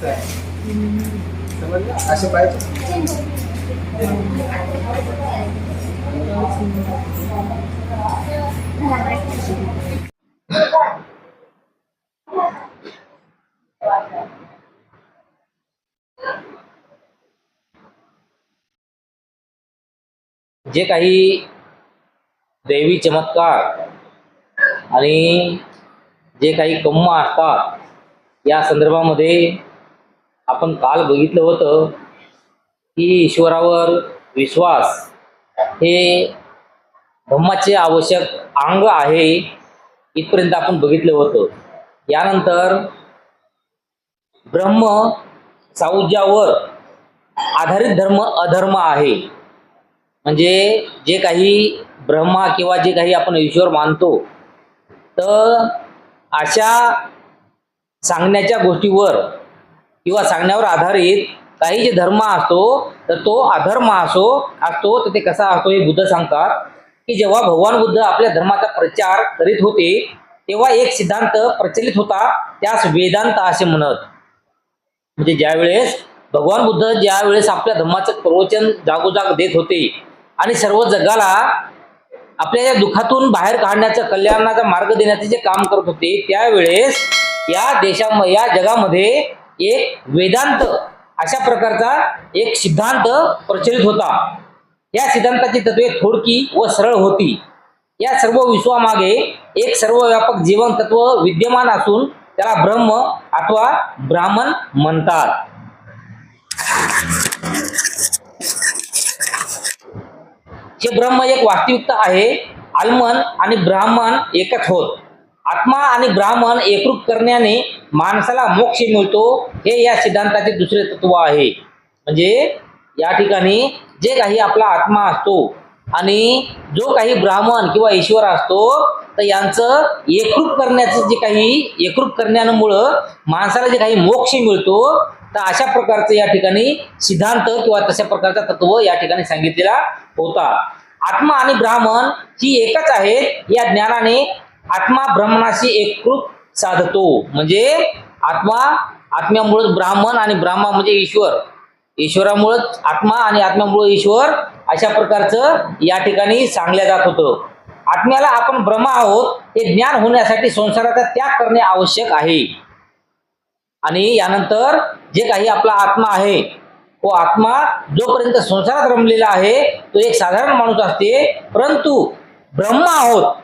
समजलं असे पाहिजे जे काही दैवी चमत्कार आणि जे काही कम्मा असतात या संदर्भामध्ये आपण काल बघितलं होतं की ईश्वरावर विश्वास हे धम्माचे आवश्यक अंग आहे इथपर्यंत आपण बघितलं होतं. यानंतर ब्रह्म साऊज्यावर आधारित धर्म अधर्म आहे. म्हणजे जे काही ब्रह्मा किंवा जे काही आपण ईश्वर मानतो तर अशा सांगण्याच्या गोष्टीवर किंवा सांगण्यावर आधारित काही जे धर्म असतो तर तो अधर्म असो असतो तर ते कसा असतो हे बुद्ध सांगतात की जेव्हा भगवान बुद्ध आपल्या धर्माचा प्रचार करीत होते तेव्हा एक सिद्धांत प्रचलित होता त्यास वेदांत असे म्हणत. म्हणजे ज्यावेळेस भगवान बुद्ध ज्या वेळेस आपल्या धर्माचं प्रवचन जागोजाग देत होते आणि सर्व जगाला आपल्या या दुःखातून बाहेर काढण्याचं कल्याणाचा मार्ग देण्याचे जे काम करत होते त्यावेळेस या देशा या जगामध्ये एक वेदांत अशा प्रकारचा एक सिद्धांत प्रचलित होता. या सिद्धांताची तत्वे थोडकी व सरळ होती. या सर्व विश्वामागे एक सर्वव्यापक जीवन तत्व विद्यमान असून त्याला ब्रह्म अथवा ब्राह्मण म्हणतात. हे ब्रह्म एक वास्तविकता आहे. आलमन आणि ब्राह्मण एकच होत. आत्मा आणि ब्राह्मण एकरूप करण्याने माणसाला मोक्ष मिळतो हे या सिद्धांताचे दुसरे तत्व आहे. म्हणजे या ठिकाणी जे काही आपला आत्मा असतो आणि जो काही ब्राह्मण किंवा ईश्वर असतो तर यांचं एकरूप करण्याचं जे काही एकरूप करण्यामुळं माणसाला जे काही मोक्ष मिळतो तर अशा प्रकारचं या ठिकाणी सिद्धांत किंवा तशा प्रकारचा तत्व या ठिकाणी सांगितलेला होता. आत्मा आणि ब्राह्मण ही एकच आहेत या ज्ञानाने आत्मा ब्रह्मणाशी एकरूप साधतो. म्हणजे आत्मा आत्म्यामुळेच ब्राह्मण आणि ब्राह्मण म्हणजे ईश्वर. ईश्वरामुळेच आत्मा आणि आत्म्यामुळे ईश्वर अशा प्रकारचं या ठिकाणी सांगल्या जात होतं. आत्म्याला आपण ब्रह्म आहोत हे ज्ञान होण्यासाठी संसाराचा त्याग करणे आवश्यक आहे. आणि यानंतर जे काही आपला आत्मा आहे तो आत्मा जोपर्यंत संसारात रमलेला आहे तो एक साधारण माणूस असते परंतु ब्रह्म आहोत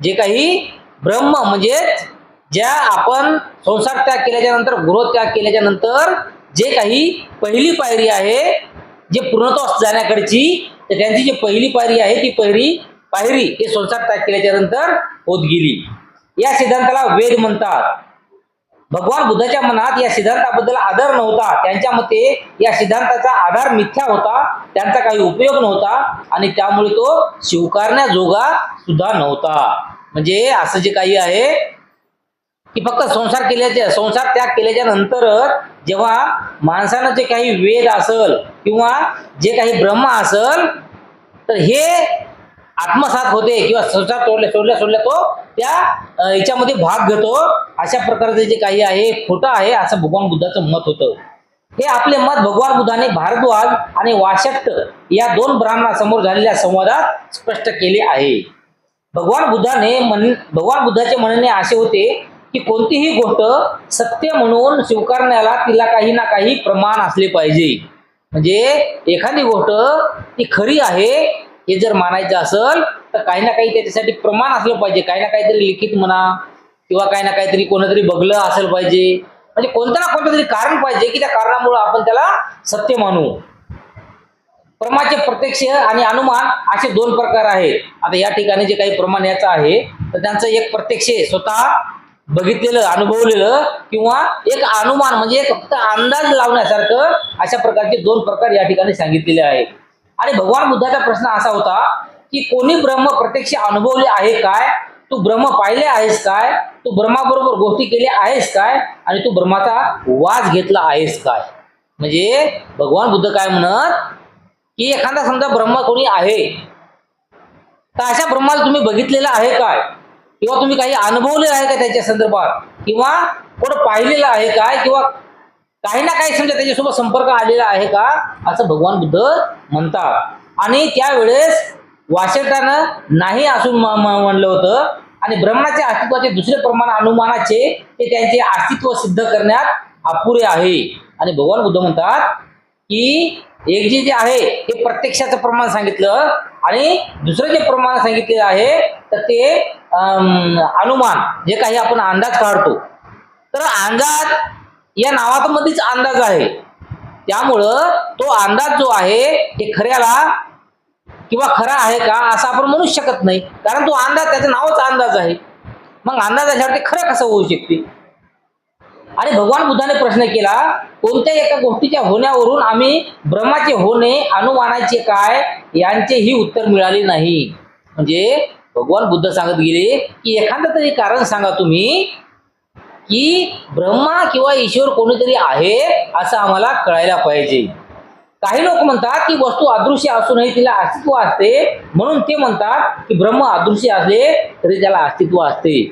जे काही ब्रह्म म्हणजे ज्या आपण संसार त्याग केल्याच्यानंतर गृह त्याग केल्याच्यानंतर जे काही पहिली पायरी आहे जे पूर्णत्वास जाण्याकडची तर त्यांची जी पहिली पायरी आहे ती पहिली पायरी हे संसार त्याग केल्याच्यानंतर होत गेली. या सिद्धांताला वेद म्हणतात. भगवान बुद्धाच्या मनात या सिद्धांताबद्दल आदर नव्हता. त्यांच्या मते या सिद्धांताचा आधार मिथ्या होता. त्यांचा काही उपयोग नव्हता आणि त्यामुळे तो स्वीकारण्याजोगा सुद्धा नव्हता. म्हणजे असं जे काही आहे की फक्त संसार केल्याच्या संसार त्याग केल्याच्या नंतरच जेव्हा माणसानं जे काही वेद असल किंवा जे काही ब्रह्म असल तर हे आत्मसात होते किंवा संसार तोडल्या सोडल्या सोडल्या तो त्या याच्यामध्ये भाग घेतो. अशा प्रकारचे जे काही आहे खोटं आहे असं भगवान बुद्धाचं मत होतं. हे आपले मत भगवान बुद्धाने भारद्वाज आणि वाशट्ट या दोन ब्राह्मणासमोर झालेल्या संवादात स्पष्ट केले आहे. भगवान बुद्धाने म्हण भगवान बुद्धाचे म्हणणे असे होते की कोणतीही गोष्ट सत्य म्हणून स्वीकारण्याला तिला काही ना काही प्रमाण असले पाहिजे. म्हणजे एखादी गोष्ट ती खरी आहे हे जर मानायचं असेल तर काही ना काही त्याच्यासाठी प्रमाण असलं पाहिजे. काही ना काहीतरी लिखित म्हणा किंवा काही ना काहीतरी कोणतरी बघलं असेल पाहिजे. म्हणजे कोणतं ना कोणतं तरी कारण पाहिजे की त्या कारणामुळे आपण त्याला सत्य मानू. प्रमाचे प्रत्यक्ष आणि अनुमान असे दोन प्रकार आहेत. आता या ठिकाणी जे काही प्रमाण याचं आहे तर त्यांचं एक प्रत्यक्ष स्वतः बघितलेलं अनुभवलेलं किंवा एक अनुमान म्हणजे फक्त अंदाज लावण्यासारखं अशा प्रकारचे दोन प्रकार या ठिकाणी सांगितलेले आहेत. आणि भगवान बुद्धाचा प्रश्न असा होता की कोणी ब्रह्म प्रत्यक्ष अनुभवले आहे काय? तू ब्रह्म पाहिले आहेस काय? तू ब्रह्माबरोबर गोष्टी केल्या आहेस काय? आणि तू ब्रह्माचा वास घेतला आहेस काय? म्हणजे भगवान बुद्ध काय म्हणत? की एखादा समजा ब्रह्म कोणी आहे तर अशा ब्रह्माला तुम्ही बघितलेलं आहे काय? किंवा तुम्ही काही अनुभवलेलं आहे का त्याच्या संदर्भात? किंवा कोण पाहिलेलं आहे काय? किंवा काही ना काही समजा त्याच्यासोबत संपर्क आलेला आहे का? असं भगवान बुद्ध म्हणतात. आणि त्यावेळेस वाशटानं नाही असून म्हणलं होतं. आणि ब्रह्माच्या अस्तित्वाचे दुसरे प्रमाण अनुमानाचे ते त्यांचे अस्तित्व सिद्ध करण्यात अपुरे आहे. आणि भगवान बुद्ध म्हणतात की एक जे जे आहे ते प्रत्यक्षाचं प्रमाण सांगितलं आणि दुसरं जे प्रमाण सांगितलेलं आहे तर ते अं, अनुमान जे काही आपण अंदाज काढतो. तर अंदाज या नावामध्येच अंदाज आहे. त्यामुळं तो अंदाज जो आहे ते खऱ्याला किंवा खरा आहे का असं आपण म्हणूच शकत नाही. कारण तो अंदाज त्याचं नावच अंदाज आहे. मग अंदाज असल्यावर ते खरं कसं होऊ शकते? आणि भगवान बुद्धाने प्रश्न केला कोणत्या एका गोष्टीच्या होण्यावरून आम्ही ब्रह्माचे होणे अनुमानाचे काय यांचेही उत्तर मिळाले नाही. म्हणजे भगवान बुद्ध सांगत गेले की एखादं तरी कारण सांगा तुम्ही की ब्रह्मा किंवा ईश्वर कोणीतरी आहे असं आम्हाला कळायला पाहिजे. काही लोक म्हणतात की वस्तू अदृश्य असूनही तिला अस्तित्व असते. म्हणून ते म्हणतात की ब्रह्म अदृश्य असले तरी त्याला अस्तित्व असते.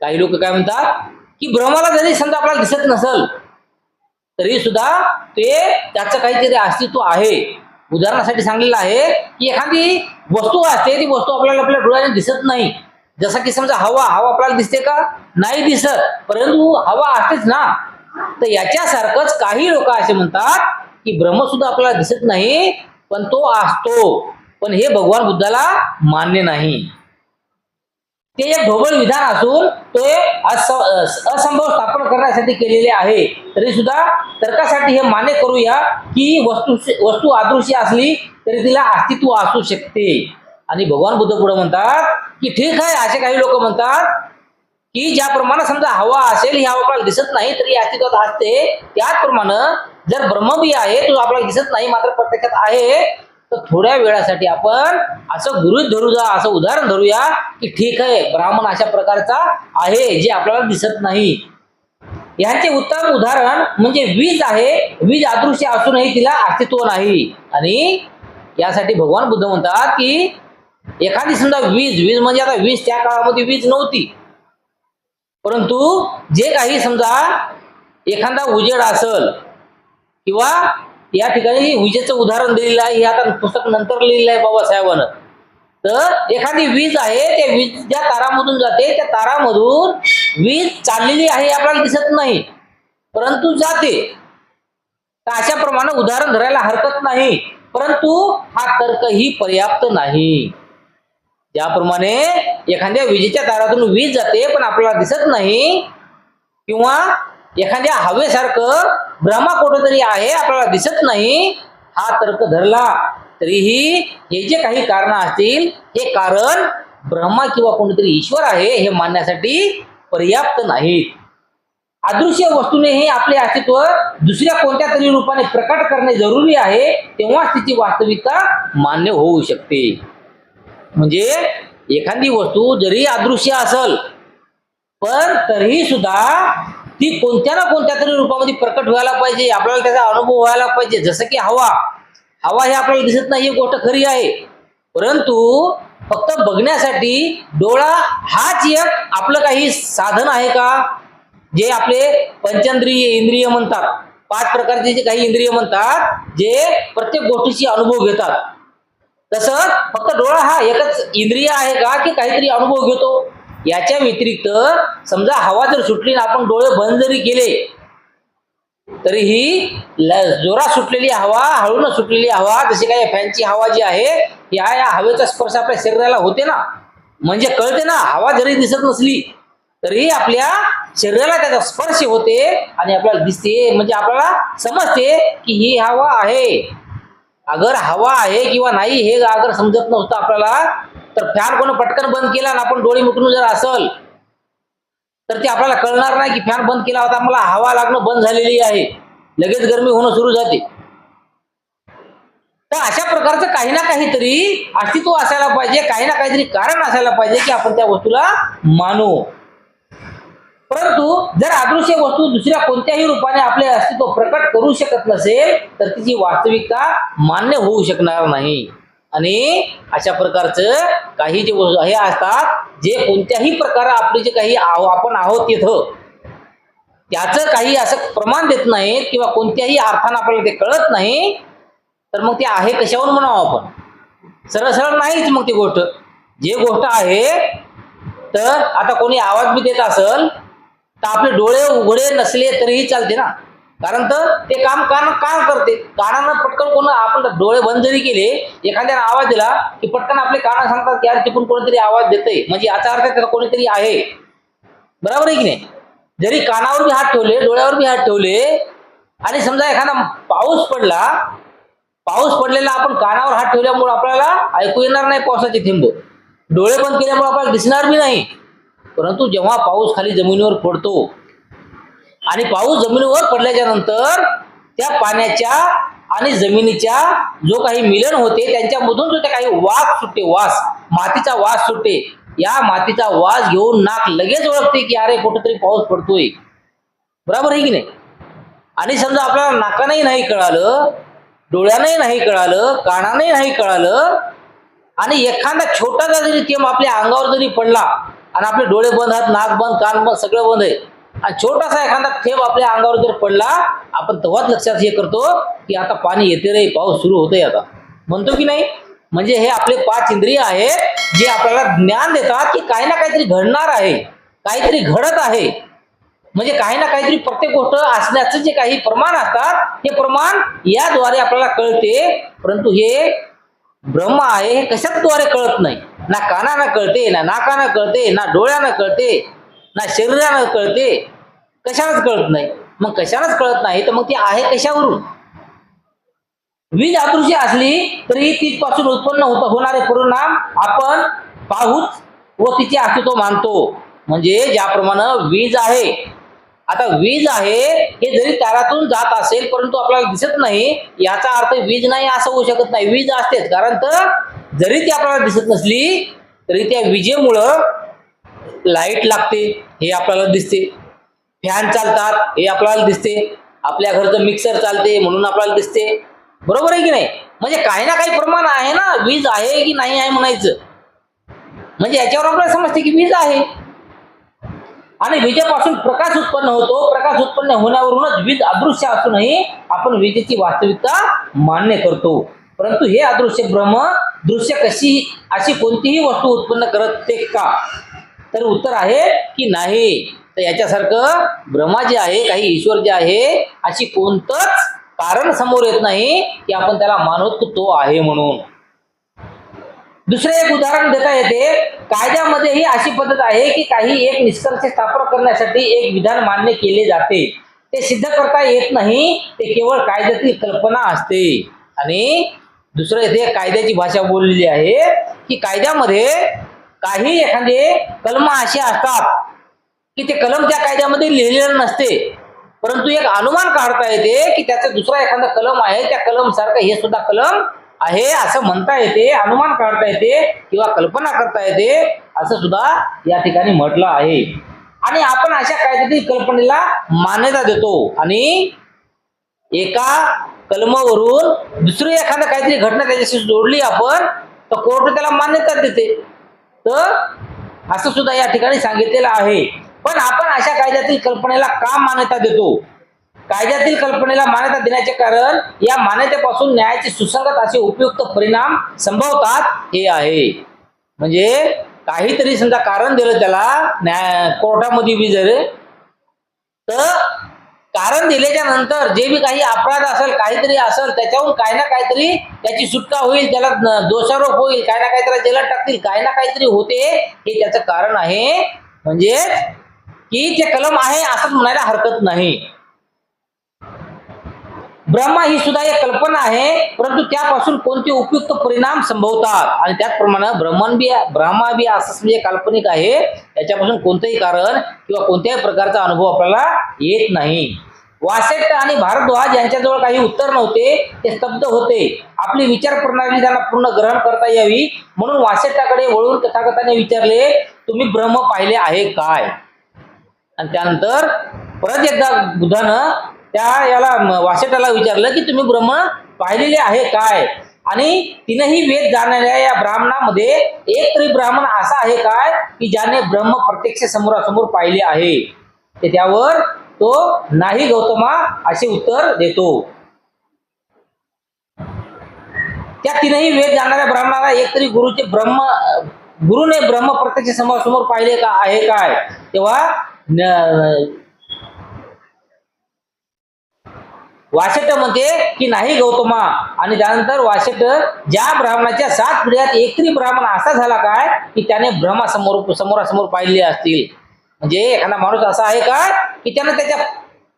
काही लोक काय म्हणतात की ब्रह्माला जरी समजा आपल्याला दिसत नसल तरी सुद्धा ते त्याचं काहीतरी अस्तित्व आहे. उदाहरणासाठी सांगलेलं आहे की एखादी वस्तू असते ती वस्तू आपल्याला आपल्या डोळ्याने दिसत नाही. जसा की समजा हवा हवा आपल्याला दिसते का? नाही दिसत. परंतु हवा असतेच ना. तर याच्यासारखंच काही लोक असे म्हणतात की ब्रह्म सुद्धा आपल्याला दिसत नाही पण तो असतो. पण हे भगवान बुद्धाला मान्य नाही. ते एक ढोबळ विधान असून ते अस- असंभव स्थापन करण्यासाठी केलेले आहे. तरी सुद्धा तर्कासाठी हे मान्य करूया की वस्तू वस्तू आदृश्य असली तरी तिला अस्तित्व असू शकते. आणि भगवान बुद्ध पुढे म्हणतात की ठीक आहे असे काही लोक म्हणतात की ज्याप्रमाणे समजा हवा असेल ही हवा आपल्याला दिसत नाही तरी अस्तित्वात असते. त्याचप्रमाणे जर ब्रह्मबी आहे तो आपल्याला दिसत नाही मात्र प्रत्यक्षात आहे तर थोड्या वेळासाठी आपण असं गृहित धरू जा असं उदाहरण धरूया की ठीक आहे ब्राह्मण अशा प्रकारचा आहे जे आपल्याला दिसत नाही. यांचे उत्तम उदाहरण म्हणजे वीज आहे वीज अदृश्य असूनही तिला अस्तित्व नाही. आणि यासाठी भगवान बुद्ध म्हणतात की एखादी समजा वीज वीज म्हणजे आता वीज त्या काळामध्ये वीज नव्हती. परंतु जे काही समजा एखादा उजेड असल किंवा या ठिकाणी विजेचं उदाहरण दिलेलं आहे हे आता पुस्तक नंतर लिहिलेलं आहे बाबासाहेबानं. तर एखादी वीज आहे त्या वीज ज्या तारामधून जाते त्या तारामधून वीज चाललेली आहे आपल्याला दिसत नाही. परंतु जाते. तर अशा प्रमाणे उदाहरण धरायला हरकत नाही. परंतु हा तर्कही पर्याप्त नाही. ज्याप्रमाणे एखाद्या विजेच्या तारातून वीज जाते पण आपल्याला दिसत नाही किंवा एखाद्या हवेसारखं ब्रह्मा कुठंतरी आहे आपल्याला दिसत नाही हा तर्क धरला तरीही हे जे काही कारण असतील हे कारण ब्रह्मा किंवा कोणीतरी ईश्वर आहे हे मानण्यासाठी पर्याप्त नाहीत. अदृश्य वस्तूनेही आपले अस्तित्व दुसऱ्या कोणत्या तरी रूपाने प्रकट करणे जरुरी आहे तेव्हाच तिची वास्तविकता मान्य होऊ शकते. म्हणजे एखादी वस्तू जरी अदृश्य असल पण तरीही सुद्धा ती कोणत्या ना कोणत्या तरी रूपामध्ये प्रकट व्हायला पाहिजे आपल्याला त्याचा अनुभव व्हायला पाहिजे. जसं की हवा. हवा हे आपल्याला दिसत नाही ही गोष्ट खरी आहे. परंतु फक्त बघण्यासाठी डोळा हाच एक आपलं काही साधन आहे का? जे आपले पंचेंद्रिय इंद्रिय म्हणतात. पाच प्रकारचे जे काही इंद्रिय म्हणतात जे प्रत्येक गोष्टीची अनुभव घेतात. तसं फक्त डोळा हा एकच इंद्रिय आहे का की काहीतरी अनुभव घेतो? याच्या व्यतिरिक्त समजा हवा जर सुटली ना आपण डोळे बंद जरी केले तरीही जोरात सुटलेली हवा हळून सुटलेली हवा जशी काही फॅनची हवा जी आहे या या हवेचा स्पर्श आपल्या शरीराला होते ना. म्हणजे कळते ना हवा जरी दिसत नसली तरी आपल्या शरीराला त्याचा स्पर्श होते आणि आपल्याला दिसते. म्हणजे आपल्याला समजते की ही हवा आहे. अगर हवा आहे किंवा नाही हे अगर समजत नव्हतं आपल्याला तर फॅन कोण पटकन बंद केला आणि आपण डोळे मिटून जर असल तर ते आपल्याला कळणार नाही की फॅन बंद केला होता. मला हवा लागणं बंद झालेली आहे. लगेच गरमी होणं सुरू जाते. तर अशा प्रकारचं काही ना काहीतरी अस्तित्व असायला पाहिजे काही ना काहीतरी कारण असायला पाहिजे की आपण त्या वस्तूला मानू. परंतु जर अदृश्य वस्तू दुसऱ्या कोणत्याही रूपाने आपले अस्तित्व प्रकट करू शकत नसेल तर तिची वास्तविकता मान्य होऊ शकणार नाही. आणि अशा प्रकारचं काही जे वस्तू हे असतात जे कोणत्याही प्रकारे आपले जे काही आहो आपण आहोत तिथं त्याचं काही असं प्रमाण देत नाहीत किंवा कोणत्याही अर्थानं आपल्याला ते कळत नाही तर मग ते आहे कशावर म्हणावं आपण? सरळ सरळ नाहीच मग ती गोष्ट. जे गोष्ट आहे तर आता कोणी आवाज बी देत असल तर आपले डोळे उघडे नसले तरीही चालते ना. कारण तर ते काम कान कान करते. कानानं पटकन कोण आपण डोळे बंद जरी केले एखाद्याने आवाज दिला की पटकन आपले काना सांगतात की यार तिकडून कोणीतरी आवाज देते म्हणजे याचा अर्थ त्याला कोणीतरी आहे. बरोबर आहे की नाही? जरी कानावर बी हात ठेवले डोळ्यावर बी हात ठेवले आणि समजा एखादा पाऊस पडला पाऊस पडलेला आपण कानावर हात ठेवल्यामुळे आपल्याला ऐकू येणार नाही पावसाचे थेंब. डोळे बंद केल्यामुळे आपल्याला दिसणार बी नाही. परंतु जेव्हा पाऊस खाली जमिनीवर पडतो आणि पाऊस जमिनीवर पडल्याच्या नंतर त्या पाण्याच्या आणि जमिनीच्या जो काही मिलन होते त्यांच्यामधून जो काही वास सुटते वास मातीचा वास सुटते या मातीचा वास घेऊन नाक लगेच ओळखते की अरे कुठेतरी पाऊस पडतोय. बरोबर आहे की नाही? आणि समजा आपल्याला नाकानंही नाही कळालं डोळ्यानंही नाही कळालं कानानंही नाही कळालं आणि एखादा छोटासा जरी थेंब आपल्या अंगावर जरी पडला आणि आपले डोळे बंद आहेत नाक बंद कान बंद सगळं बंद आहे. आणि छोटासा एखादा थेंब आपल्या अंगावर जर पडला आपण तेव्हाच लक्षात हे करतो की आता पाणी येते रे पाऊस सुरू होतोय आता. म्हणतो की नाही? म्हणजे हे आपले पाच इंद्रिय आहेत जे आपल्याला ज्ञान देतात की काही ना काहीतरी घडणार आहे काहीतरी घडत आहे. म्हणजे काही ना काहीतरी प्रत्येक गोष्ट असण्याचं जे काही प्रमाण असतात हे प्रमाण याद्वारे आपल्याला कळते. परंतु हे ब्रह्म आहे हे कशाद्वारे कळत नाही? ना कानानं कळते ना नाकानं कळते ना डोळ्यानं कळते ना शरीरानं कळते. कशालाच कळत नाही. मग कशालाच कळत नाही तर मग ती आहे कशावरून? वीज अदृश्य असली तरी तिथपासून उत्पन्न होत होणारे परिणाम आपण पाहूच व तिचे अस्तित्व मानतो. म्हणजे ज्याप्रमाणे वीज आहे. आता वीज आहे हे जरी तारातून जात असेल परंतु आपल्याला दिसत नाही याचा अर्थ वीज नाही असं होऊ शकत नाही. वीज असतेच. कारण तर जरी ती आपल्याला दिसत नसली तरी त्या विजेमुळं लाइट लागते हे आपल्याला दिसते. फॅन चालतात हे आपल्याला दिसते. आपल्या घरचं मिक्सर चालते म्हणून आपल्याला दिसते. बरोबर आहे की नाही? म्हणजे काही ना काही प्रमाण आहे ना वीज आहे की नाही आहे म्हणायचं. म्हणजे याच्यावर आपल्याला समजते की वीज आहे. आणि विजेपासून प्रकाश उत्पन्न होतो प्रकाश उत्पन्न होण्यावरूनच वीज अदृश्य असूनही आपण विजेची वास्तविकता मान्य करतो. परंतु हे अदृश्य ब्रह्म दृश्य कशी अशी कोणतीही वस्तू उत्पन्न करते का? तर उत्तर आहे की नाही. तर याच्यासारखं ब्रह्मा जे आहे काही ईश्वर जे आहे अशी कोणतंच कारण समोर येत नाही की आपण त्याला मानवत तो आहे म्हणून. दुसरे एक उदाहरण देता येते. कायद्यामध्येही अशी पद्धत आहे की काही एक निष्कर्ष स्थापन करण्यासाठी एक विधान मान्य केले जाते. ते सिद्ध करता येत नाही. ते केवळ कायद्यातील कल्पना असते. आणि दुसरं येथे कायद्याची भाषा बोललेली आहे की कायद्यामध्ये काही एखादे कलम असे असतात की ते कलम त्या कायद्यामध्ये लिहिलेलं नसते. परंतु एक अनुमान काढता येते की त्याचा दुसरा एखादा कलम आहे त्या कलम सारखं हे सुद्धा कलम आहे असं म्हणता येते अनुमान काढता येते किंवा कल्पना करता येते असं सुद्धा या ठिकाणी म्हटलं आहे. आणि आपण अशा कायद्यातील कल्पनेला मान्यता देतो आणि एका कलमावरून दुसरी एखादं काहीतरी घटना त्याच्याशी जोडली आपण तर कोर्ट त्याला मान्यता देते. तर असं सुद्धा या ठिकाणी सांगितलेलं आहे. पण आपण अशा कायद्यातील कल्पनेला का मान्यता देतो? कायद्यातील कल्पनेला मान्यता देण्याचे कारण या मान्यतेपासून न्यायाचे सुसंगत असे उपयुक्त परिणाम संभवतात हे आहे. म्हणजे काहीतरी समजा कारण दिलं त्याला न्याय कोर्टामध्ये बी जर तर कारण दिल्याच्या नंतर जे बी काही अपराध असेल काहीतरी असेल त्याच्याहून काही ना काहीतरी त्याची सुटका होईल त्याला दोषारोप होईल काही ना काहीतरी त्याला जेलात टाकतील काही ना काहीतरी होते हे त्याचं कारण आहे. म्हणजे की ते कलम आहे असंच म्हणायला हरकत नाही. ब्रह्मा ही सुद्धा एक कल्पना आहे परंतु त्यापासून कोणते उपयुक्त परिणाम संभवतात? आणि त्याचप्रमाणे ब्रह्मन बी ब्रह्मा बी असंच म्हणजे काल्पनिक आहे त्याच्यापासून कोणतंही कारण किंवा कोणत्याही प्रकारचा अनुभव आपल्याला येत नाही. वासेट आणि भारद्वाज यांच्याजवळ काही उत्तर नव्हते ते स्तब्ध होते. आपली विचार प्रणाली त्यांना पूर्ण ग्रहण करता यावी. म्हणून वासेटाकडे वळून तथागताने विचारले तुम्ही ब्रह्म पाहिले आहे काय? आणि त्यानंतर परत एकदा बुधानं त्या याला वाशटाला विचारलं की तुम्ही ब्रह्म पाहिलेले आहे काय? आणि तिनंही वेद जाणाऱ्या या ब्राह्मणामध्ये एक तरी ब्राह्मण असा आहे काय की ज्याने ब्रह्म प्रत्यक्ष समोरासमोर पाहिले आहे. ते त्यावर तो नाही गौतमा असे उत्तर देतो. त्या तीनही वेद जाणाऱ्या ब्राह्मणाला एक तरी गुरुचे ब्रह्म गुरुने ब्रह्म प्रत्यक्ष समोर पाहिले का आहे काय? तेव्हा न- वाशट म्हणते की नाही गौतमा? आणि त्यानंतर वाशट ज्या ब्राह्मणाच्या सात पिढ्यात एकरी ब्राह्मण असा झाला काय? की त्याने ब्रह्मासमोर समोरासमोर पाहिले असतील. म्हणजे एखादा माणूस असा आहे काय की त्यानं त्याच्या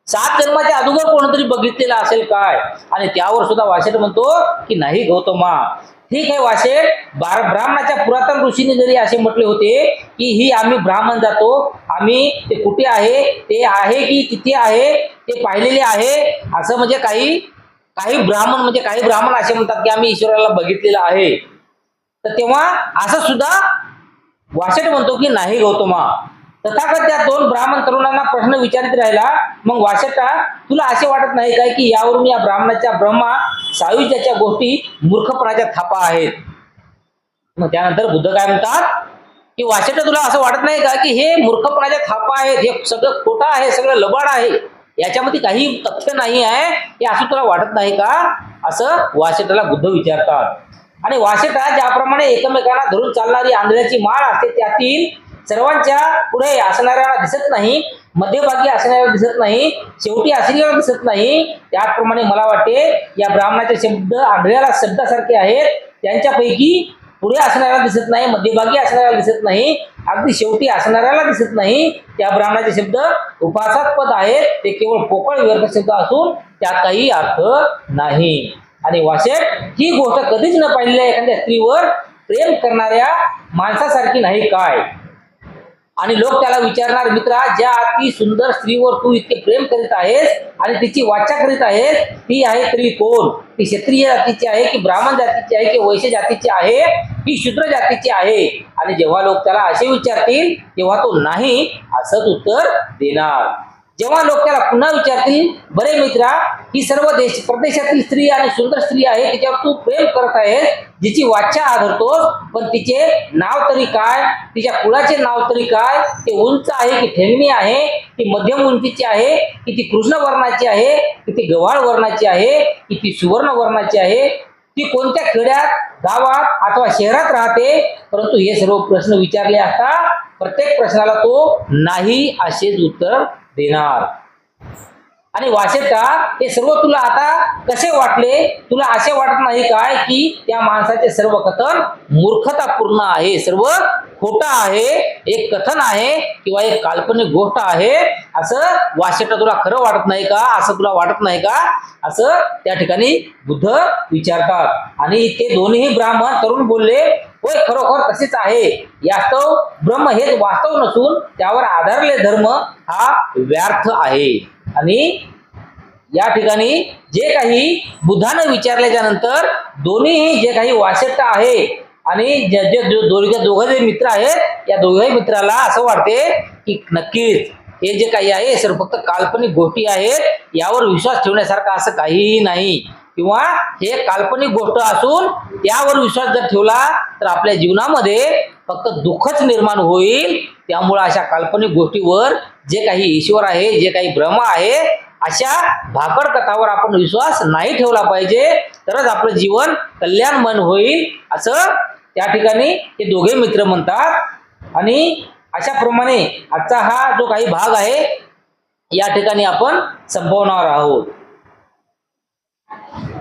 सात जन्माच्या अगोदर कोणतरी बघितलेला असेल काय? आणि त्यावर सुद्धा वाशट म्हणतो की नाही गौतमा. ठीक आहे वाशेट ब्राह्मणाच्या पुरातन ऋषीने जरी असे म्हटले होते की ही आम्ही ब्राह्मण जातो आम्ही ते कुठे आहे ते आहे की तिथे आहे ते पाहिलेले आहे असं म्हणजे काही काही ब्राह्मण म्हणजे काही ब्राह्मण असे म्हणतात की आम्ही ईश्वराला बघितलेलं आहे. तर तेव्हा असं सुद्धा वाशेट म्हणतो की नाही गौतमा. तथागत त्या दोन ब्राह्मण तरुणांना प्रश्न विचारित राहिला मग वाशेटा तुला असे वाटत नाही काय की यावरून या ब्राह्मणाच्या ब्रह्मा सायुज्याच्या गोष्टी मूर्खपणाच्या थापा आहेत? मग त्यानंतर बुद्ध काय म्हणतात की वाशेटा तुला असं वाटत नाही का की हे मूर्खपणाच्या थापा आहेत हे सगळं खोटं आहे सगळं लबाड आहे? याच्यामध्ये काही तथ्य नाही आहे हे असं तुला वाटत नाही का? असं वाशेटाला बुद्ध विचारतात. आणि वाशेटा ज्याप्रमाणे एकमेकांना धरून चालणारी आंधळ्याची माळ असते त्यातील सर्वांच्या पुढे असणाऱ्याला दिसत नाही मध्यभागी असणाऱ्याला दिसत नाही शेवटी असलेल्याला दिसत नाही. त्याचप्रमाणे मला वाटते या ब्राह्मणाचे शब्द आंधळ्याला शब्दासारखे आहेत. त्यांच्यापैकी पुढे असणाऱ्याला दिसत नाही मध्यभागी असणाऱ्याला दिसत नाही अगदी शेवटी असणाऱ्याला दिसत नाही. त्या ब्राह्मणाचे शब्द उपासात्पद आहेत. ते केवळ पोकळ व्यर्थ शब्द असून त्यात काही अर्थ नाही. आणि वाशेट ही गोष्ट कधीच न पाहिलेल्या एखाद्या स्त्रीवर प्रेम करणाऱ्या माणसासारखी नाही काय? आणि लोक त्याला विचारणार मित्रा ज्या अति सुंदर स्त्रीवर तू इतके प्रेम करीत आहेस आणि तिची वाचा करीत आहेस ती आहे स्त्री कोण? ती क्षत्रिय जातीची आहे की ब्राह्मण जातीची आहे की वैश्य जातीची आहे की शूद्र जातीची आहे? आणि जेव्हा लोक त्याला असे विचारतील तेव्हा तो नाही असंच उत्तर देणार. जेव्हा लोक त्याला पुन्हा विचारतील बरे मित्रा ही सर्व देश प्रदेशातील स्त्री आणि सुंदर स्त्री आहे तिच्यावर तू प्रेम करत आहेस जिची वाचा आधरतोस पण तिचे नाव तरी काय तिच्या कुळाचे नाव तरी काय ते उंच आहे की ठेंगणी आहे ती मध्यम उंचीची आहे की ती कृष्ण वर्णाची आहे की ती गव्हाळ वर्णाची आहे की ती सुवर्ण वर्णाची आहे ती कोणत्या खेड्यात गावात अथवा शहरात राहते? परंतु हे सर्व प्रश्न विचारले असता प्रत्येक प्रश्नाला तो नाही असेच उत्तर देणार. आणि वाचेता हे सर्व तुला आता कसे वाटले? तुला असे वाटत नाही काय की त्या माणसाचे सर्व कथन मूर्खतापूर्ण आहे? सर्व खोटं आहे? एक कथन आहे किंवा एक काल्पनिक गोष्ट आहे? असं वाचेटा तुला खरं वाटत नाही का? असं तुला वाटत नाही का? असं त्या ठिकाणी बुद्ध विचारतात. आणि ते दोन्ही ब्राह्मण तरुण बोलले होय खरोखर तसेच आहे. यास्तव ब्रह्म हेच वास्तव नसून त्यावर आधारले धर्म हा व्यर्थ आहे. आणि या ठिकाणी जे काही बुद्धानं विचारल्याच्या नंतर दोन्ही जे काही वाचकता आहे आणि जे जे जो- दोघे दोघं जे मित्र आहेत या दोघही मित्राला असं वाटते की नक्कीच हे जे काही आहे सर फक्त काल्पनिक गोष्टी आहेत यावर विश्वास ठेवण्यासारखं असं काहीही नाही. किंवा हे काल्पनिक गोष्ट असून त्यावर विश्वास जर ठेवला तर आपल्या जीवनामध्ये फक्त दुःखच निर्माण होईल. त्यामुळं अशा काल्पनिक गोष्टीवर जे काही ईश्वर आहे जे काही ब्रह्म आहे अशा भाकड कथावर आपण विश्वास नाही ठेवला पाहिजे. तरच आपलं जीवन कल्याणमन होईल असं त्या ठिकाणी हे दोघे मित्र म्हणतात. आणि अशाप्रमाणे आजचा हा जो काही भाग आहे या ठिकाणी आपण संपवणार आहोत. Thank you.